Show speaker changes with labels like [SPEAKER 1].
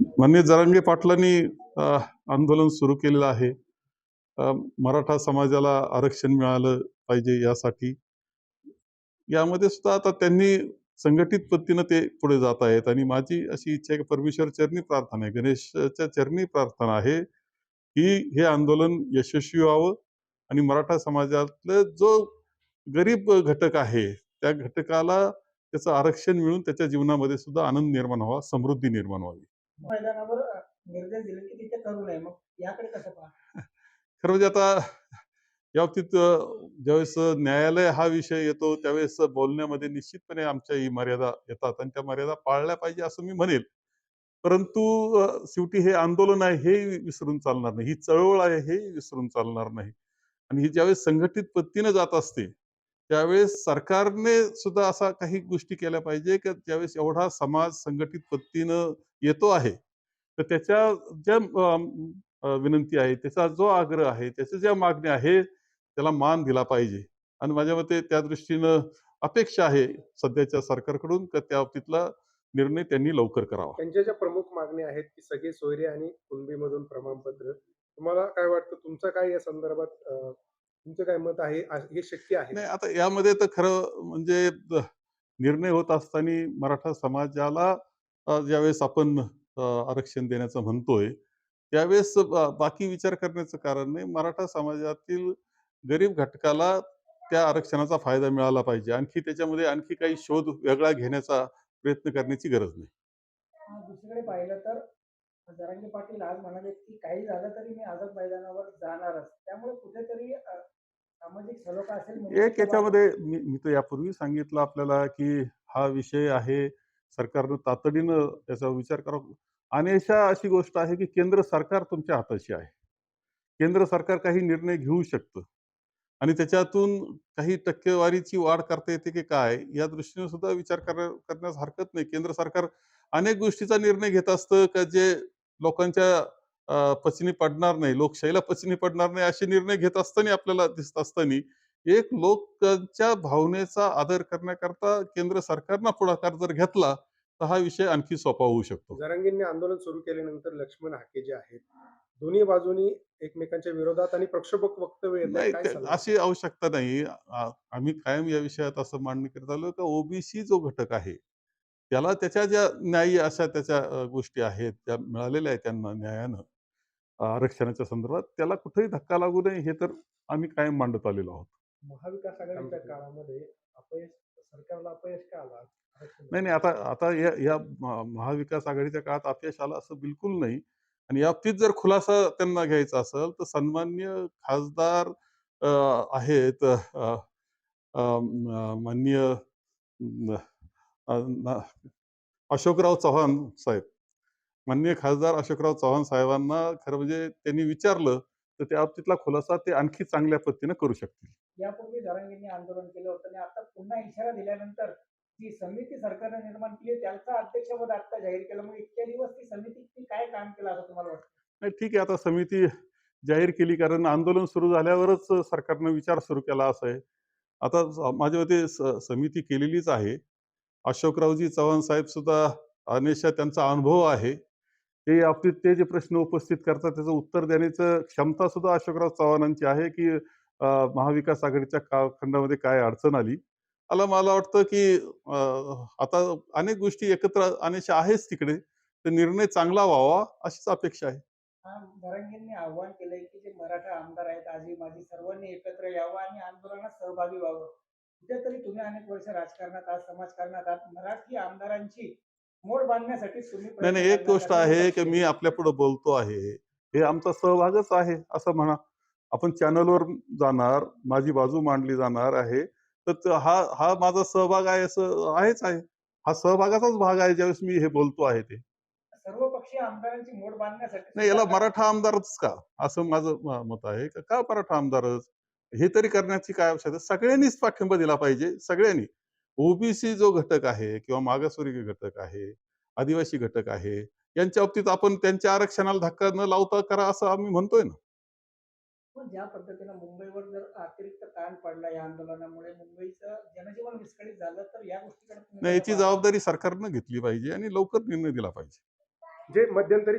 [SPEAKER 1] मान्य जरांगे पाटलांनी आंदोलन सुरू केलेलं आहे. मराठा समाजाला आरक्षण मिळालं पाहिजे यासाठी. यामध्ये सुद्धा आता त्यांनी संघटित पद्धतीनं ते पुढे जात आहेत आणि माझी अशी इच्छा आहे की परमेश्वर चरणी प्रार्थना आहे गणेशच्या चरणी प्रार्थना आहे की हे आंदोलन यशस्वी व्हावं आणि मराठा समाजातलं जो गरीब घटक आहे त्या घटकाला त्याचं आरक्षण मिळून त्याच्या जीवनामध्ये सुद्धा आनंद निर्माण व्हावा समृद्धी निर्माण व्हावी.
[SPEAKER 2] मैदानावर निर्देश दिले की तिथे करू नये. मग याकडे कसं पहा
[SPEAKER 1] खरं म्हणजे आता या बाबतीत ज्यावेळेस न्यायालय हा विषय येतो त्यावेळेस बोलण्यामध्ये निश्चितपणे आमच्या ही मर्यादा येतात आणि त्या मर्यादा पाळल्या पाहिजे असं मी म्हणेल. परंतु शेवटी हे आंदोलन आहे हे विसरून चालणार नाही. ही चळवळ आहे हे विसरून चालणार नाही. आणि ही ज्यावेळेस संघटित पद्धतीनं जात असते त्यावेळेस सरकारने सुद्धा असा काही गोष्टी केल्या पाहिजे की ज्यावेळेस एवढा समाज संघटित पद्धतीनं येतो आहे तर त्याच्या ज्या विनंती आहे त्याचा जो आग्रह आहे त्याच्या ज्या मागण्या आहे त्याला मान दिला पाहिजे. आणि माझ्या मते त्या दृष्टीनं अपेक्षा आहे सध्याच्या सरकारकडून का त्या बाबतीतला निर्णय त्यांनी लवकर करावा.
[SPEAKER 3] त्यांच्या ज्या प्रमुख मागण्या आहेत की सगळे सोयरे आणि कुणबीमधून प्रमाणपत्र तुम्हाला काय वाटतं तुमचं काय या संदर्भात तुमचं काय मत आहे? हे शक्य आहे?
[SPEAKER 1] नाही आता यामध्ये तर खरं म्हणजे निर्णय होत असताना मराठा समाजाला ज्यावेळेस आपण आरक्षण देण्याचं म्हणतोय त्यावेळेस बाकी विचार करण्याचं कारण नाही मराठा समाजातील गरीब घटकाला त्या आरक्षणाचा फायदा मिळाला पाहिजे. आणखी त्याच्यामध्ये आणखी काही शोध वेगळा घेण्याचा प्रयत्न करण्याची गरज नाही.
[SPEAKER 2] दुसरीकडे पाहिलं तर जरांगे पाटील आज म्हणाले की काही झालं तरी मी आझाद मैदानावर जाणारच. त्यामुळे कुठेतरी सामाजिक सलोखा असेल
[SPEAKER 1] एक याच्यामध्ये मी मी तर यापूर्वी सांगितलं आपल्याला की हा विषय आहे सरकारनं तातडीनं त्याचा विचार करावा. आणि अशा अशी गोष्ट आहे की केंद्र सरकार तुमच्या हाताशी आहे. केंद्र सरकार काही निर्णय घेऊ शकतं. आणि त्याच्यातून काही टक्केवारीची वाढ करता येते की काय या दृष्टीने सुद्धा विचार कर- करण्यास हरकत नाही. केंद्र सरकार अनेक गोष्टीचा निर्णय घेत असतं का जे लोकांच्या पचनी पडणार नाही लोकशाहीला पचनी पडणार नाही असे निर्णय घेत असताना आपल्याला दिसत असताना एक लोकांच्या भावनेचा आदर करण्याकरता केंद्र सरकारनं पुढाकार जर घेतला तर हा विषय आणखी सोपा होऊ शकतो
[SPEAKER 3] जरांगींनी आंदोलन सुरू केल्यानंतर लक्ष्मण हाके जे आहेत दोन्ही बाजूनी एकमेकांच्या विरोधात आणि प्रक्षोभक वक्तव्य?
[SPEAKER 1] अशी आवश्यकता नाही आम्ही कायम या विषयात असं मांडणी करत आलो का ओबीसी जो घटक आहे त्याला त्याच्या ज्या न्यायी अशा त्याच्या गोष्टी आहेत त्या मिळालेल्या आहेत त्यांना न्यायानं आरक्षणाच्या संदर्भात त्याला कुठेही धक्का लागू नये हे तर आम्ही कायम मांडत आलेलो आहोत.
[SPEAKER 2] महाविकास आघाडीच्या काळामध्ये अपयश सरकारला अपयश का आला?
[SPEAKER 1] नाही नाही आता आता या या महाविकास आघाडीच्या काळात अपयश आलं असं बिलकुल नाही. आणि या बाबतीत जर खुलासा त्यांना घ्यायचा असेल तर सन्मान्य खासदार आहेत माननीय अशोकराव चव्हाण साहेब. माननीय खासदार अशोकराव चव्हाण साहेबांना खरं म्हणजे त्यांनी विचारलं तर त्या बाबतीतला खुलासा ते आणखी चांगल्या पद्धतीने करू शकतील.
[SPEAKER 2] यापूर्वी जरांगींनी आंदोलन केलं होतं आणि आता पुन्हा इशारा दिल्यानंतर जी समिती सरकारने निर्माण केली त्याचं अध्यक्षपद आता जाहीर केलं. मग इतक्या दिवस ती समिती ती काय काम केलं असं तुम्हाला वाटतं?
[SPEAKER 1] नाही ठीक आहे. आता समिती जाहीर केली कारण आंदोलन सुरू झाल्यावरच सरकारनं विचार सुरू केला असं आहे. आता माझ्या मते समिती केलेलीच आहे. अशोकरावजी चव्हाण साहेब सुद्धा अनेशा त्यांचा अनुभव आहे. ते या बाबतीत ते जे प्रश्न उपस्थित करतात त्याचं उत्तर देण्याचं क्षमता सुद्धा अशोकराव चव्हाणांची आहे की महाविकास आघाडीच्या कालखंडामध्ये काय अडचण आली. मला मला वाटतं की आता अनेक गोष्टी एकत्र अनेशा आहेच तिकडे. तर निर्णय चांगला व्हावा अशीच अपेक्षा आहे.
[SPEAKER 2] हा आव्हान केलंय की जे मराठा आमदार आहेत आजी माझी सर्वांनी एकत्र यावं आणि आंदोलनात सहभागी व्हावं. कुठेतरी तुम्ही अनेक वर्ष राजकारणात आहात समाजकारणात आहात मराठी आमदारांची मोड बांधण्यासाठी तुम्ही
[SPEAKER 1] नाही नाही एक गोष्ट? आहे की मी आपल्या पुढे बोलतो आहे. हे आमचा सहभागच आहे असं म्हणा. आपण चॅनलवर जाणार माझी बाजू मांडली जाणार आहे तर हा हा माझा सहभाग आहे असं आहेच आहे. हा सहभागाचाच भाग आहे ज्यावेळेस मी हे बोलतो आहे ते.
[SPEAKER 2] सर्व पक्षीय आमदारांची मोड बांधण्यासाठी
[SPEAKER 1] नाही याला मराठा आमदारच का? असं माझं मत आहे. का का मराठा आमदारच? हे तरी करण्याची काय आवश्यकता? सगळ्यांनीच पाठिंबा दिला पाहिजे सगळ्यांनी ओबीसी जो घटक आहे किंवा मागासवर्गीय घटक आहे आदिवासी घटक आहे यांच्या बाबतीत आपण त्यांच्या आरक्षणाला धक्का न लावता करा असं आम्ही म्हणतोय ना
[SPEAKER 2] पण ज्या पद्धतीनं मुंबईवर जर अतिरिक्त ताण पडला या आंदोलनामुळे मुंबईचं जनजीवन विस्कळीत झालं तर या गोष्टीकडे
[SPEAKER 1] याची? जबाबदारी सरकारनं घेतली पाहिजे आणि लवकर निर्णय दिला पाहिजे
[SPEAKER 3] जे मध्यंतरी